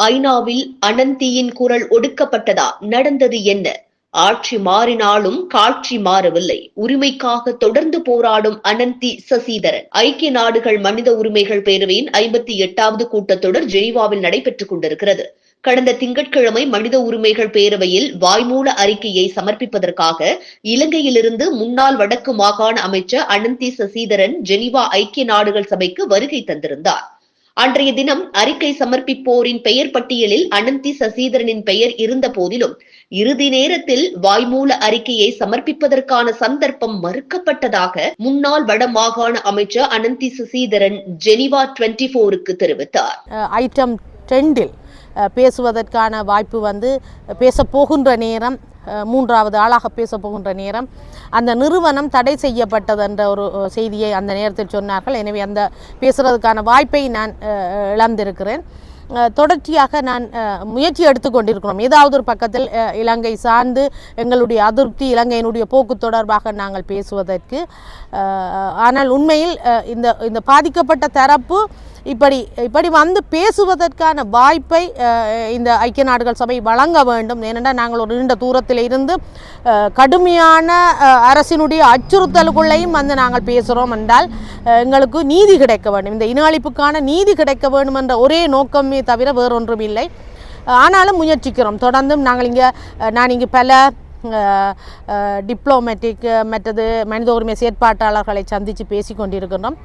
ஐநாவில் அனந்தியின் குரல் ஒடுக்கப்பட்டதா? நடந்தது என்ன? ஆட்சி மாறினாலும் காட்சி மாறவில்லை. உரிமைக்காக தொடர்ந்து போராடும் அனந்தி சசிதரன். ஐக்கிய நாடுகள் மனித உரிமைகள் பேரவையின் ஐம்பத்தி எட்டாவது கூட்டத்தொடர் ஜெனீவாவில் நடைபெற்றுக் கொண்டிருக்கிறது. கடந்த திங்கட்கிழமை மனித உரிமைகள் பேரவையில் வாய்மூல அறிக்கையை சமர்ப்பிப்பதற்காக இலங்கையிலிருந்து முன்னாள் வடக்கு மாகாண அமைச்சர் அனந்தி சசிதரன் ஜெனீவா ஐக்கிய நாடுகள் சபைக்கு வருகை தந்திருந்தார். அன்றைய தினம் அறிக்கை சமர்ப்பிப்போரின் பெயர் பட்டியலில் அனந்தி சசிதரனின் பெயர் இருந்த போதிலும் இறுதி நேரத்தில் வாய்மூல அறிக்கையை சமர்ப்பிப்பதற்கான சந்தர்ப்பம் மறுக்கப்பட்டதாக முன்னாள் வடமாகாண அமைச்சர் அனந்தி சசிதரன் ஜெனிவா டுவெண்டி போருக்கு தெரிவித்தார். ஐட்டம் ட்ரெண்டில் பேசுவதற்கான வாய்ப்பு வந்து பேச போகின்ற நேரம் மூன்றாவது ஆளாக பேச போகின்ற நேரம். அந்த நிறுவனம் தடை செய்யப்பட்டது என்ற ஒரு செய்தியை அந்த நேரத்தில் சொன்னார்கள். எனவே அந்த பேசுகிறதுக்கான வாய்ப்பை நான் இழந்திருக்கிறேன். தொடர்ச்சியாக நான் முயற்சி எடுத்துக்கொண்டிருக்கிறோம் ஏதாவது ஒரு பக்கத்தில் இலங்கை சார்ந்து எங்களுடைய அதிருப்தி இலங்கையினுடைய போக்கு தொடர்பாக நாங்கள் பேசுவதற்கு ஆனால் உண்மையில் இந்த இந்த பாதிக்கப்பட்ட தரப்பு இப்படி இப்படி வந்து பேசுவதற்கான வாய்ப்பை இந்த ஐக்கிய நாடுகள் சபை வழங்க வேண்டும். ஏனென்றால் நாங்கள் ஒரு நீண்ட தூரத்தில் இருந்து கடுமையான அரசினுடைய அச்சுறுத்தலுக்குள்ளேயும் வந்து நாங்கள் பேசுகிறோம் என்றால் எங்களுக்கு நீதி கிடைக்க வேண்டும். இந்த இன அழிப்புக்கான நீதி கிடைக்க வேண்டும் என்ற ஒரே நோக்கமே தவிர வேறொன்றும் இல்லை. ஆனாலும் முயற்சிக்கிறோம். தொடர்ந்தும் நாங்கள் இங்கே நான் இங்கே பல டிப்ளோமேட்டிக் மற்றது மனித உரிமை செயற்பாட்டாளர்களை சந்தித்து பேசி கொண்டிருக்கின்றோம்.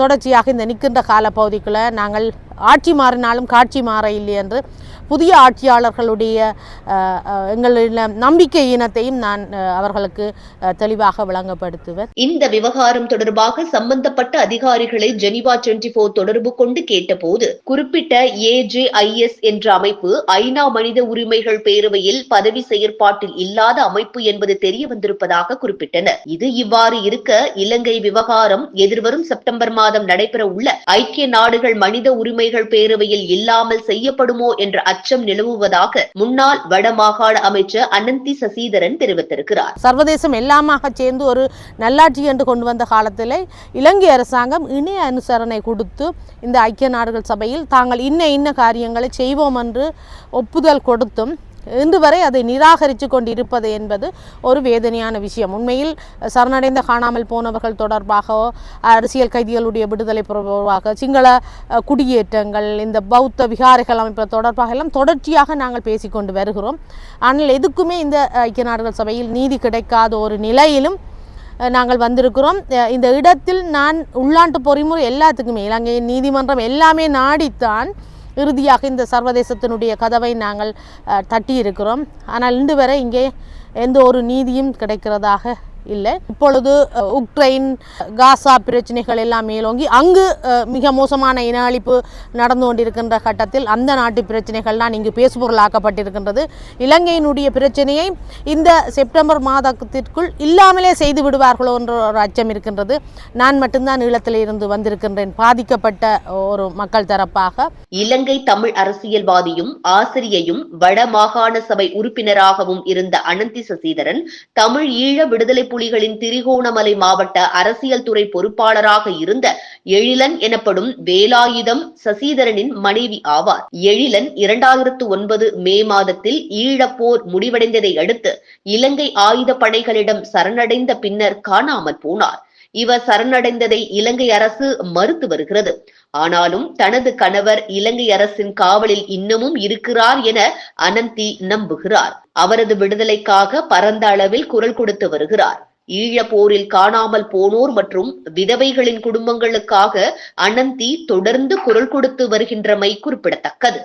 தொடர்ச்சியாக இந்த நிற்கின்ற காலப்பகுதிக்குள்ளே நாங்கள் ஆட்சி மாறினாலும் காட்சி மாற இல்லை என்று புதிய ஆட்சியாளர்களுடைய எங்களின் நம்பிக்கை இனத்தையும் நான் அவர்களுக்கு தெளிவாக விளங்கப்படுத்துவேன். இந்த விவகாரம் தொடர்பாக சம்பந்தப்பட்ட அதிகாரிகளை ஜெனிவா டுவெண்டி போர் தொடர்பு கொண்டு கேட்டபோது குறிப்பிட்ட ஏஜேஐஎஸ் என்ற அமைப்பு ஐநா மனித உரிமைகள் பேரவையில் பதவி செயற்பாட்டில் இல்லாத அமைப்பு என்பது தெரிய வந்திருப்பதாக குறிப்பிட்டனர். இது இவ்வாறு இருக்க இலங்கை விவகாரம் எதிர்வரும் செப்டம்பர் மாதம் நடைபெற உள்ள ஐக்கிய நாடுகள் மனித உரிமைகள் பேரவையில் இல்லாமல் செய்யப்படுமோ என்ற அச்சம் நிலவுவதாக முன்னாள் வடமாகாண அமைச்சர் அனந்தி சசிதரன் தெரிவித்திருக்கிறார். சர்வதேசம் எல்லாமாக சேர்ந்து ஒரு நல்லாட்சி என்று கொண்டு வந்த காலத்தில் இலங்கை அரசாங்கம் இணைய அனுசரணை கொடுத்து இந்த ஐக்கிய நாடுகள் சபையில் தாங்கள் இன்ன இன்ன காரியங்களை செய்வோம் என்று ஒப்புதல் கொடுத்தும் இன்று வரை அதை நிராகரித்து கொண்டிருப்பது என்பது ஒரு வேதனையான விஷயம். உண்மையில் சரணடைந்த காணாமல் போனவர்கள் தொடர்பாக அரசியல் கைதிகளுடைய விடுதலை தொடர்பாக சிங்கள குடியேற்றங்கள் இந்த பௌத்த விகாரைகள் அமைப்பு தொடர்பாக எல்லாம் தொடர்ச்சியாக நாங்கள் பேசிக்கொண்டு வருகிறோம். ஆனால் எதுக்குமே இந்த ஐக்கிய நாடுகள் சபையில் நீதி கிடைக்காத ஒரு நிலையிலும் நாங்கள் வந்திருக்கிறோம். இந்த இடத்தில் நான் உள்நாட்டு பொறிமுறை எல்லாத்துக்குமே இலங்கையின் நீதிமன்றம் எல்லாமே நாடித்தான் இறுதியாக இந்த சர்வதேசத்தினுடைய கதவை நாங்கள் தட்டியிருக்கிறோம். ஆனால் இன்று வரை இங்கே எந்த ஒரு நீதியும் கிடைக்கிறதாக இல்லை. இப்பொழுது உக்ரைன் காசா பிரச்சனைகள் எல்லாம் மேலோங்கி அங்கு மிக மோசமான இன அழிப்பு நடந்து கொண்டிருக்கின்ற கட்டத்தில் அந்த நாட்டு பிரச்சனைகள் தான் இங்கு பேசுபொருளாக்கப்பட்டிருக்கின்றது. இலங்கையினுடைய பிரச்சனையை இந்த செப்டம்பர் மாதத்திற்குள் இல்லாமலே செய்து விடுவார்களோ என்ற ஒரு அச்சம் இருக்கின்றது. நான் மட்டும்தான் ஈழத்தில் இருந்து வந்திருக்கின்றேன். பாதிக்கப்பட்ட ஒரு மக்கள் தரப்பாக. இலங்கை தமிழ் அரசியல்வாதியும் ஆசிரியையும் வடமாகாண சபை உறுப்பினராகவும் இருந்த அனந்தி சசிதரன் தமிழ் ஈழ விடுதலை புலிகளின் திரிகோணமலை மாவட்ட அரசியல் துறை பொறுப்பாளராக இருந்த எழிலன் எனப்படும் வேலாயுதம் சசிதரனின் மனைவி ஆவார். எழிலன் இரண்டாயிரத்து ஒன்பது மே மாதத்தில் ஈழப்போர் முடிவடைந்ததை அடுத்து இலங்கை ஆயுத படைகளிடம் சரணடைந்த பின்னர் காணாமல் போனார். இவர் சரணடைந்ததை இலங்கை அரசு மறுத்து வருகிறது. ஆனாலும் தனது கணவர் இலங்கை அரசின் காவலில் இன்னமும் இருக்கிறார் என அனந்தி நம்புகிறார். அவரது விடுதலைக்காக பரந்த அளவில் குரல் கொடுத்து வருகிறார். ஈழ போரில் காணாமல் போனோர் மற்றும் விதவைகளின் குடும்பங்களுக்காக அனந்தி தொடர்ந்து குரல் கொடுத்து வருகின்றமை குறிப்பிடத்தக்கது.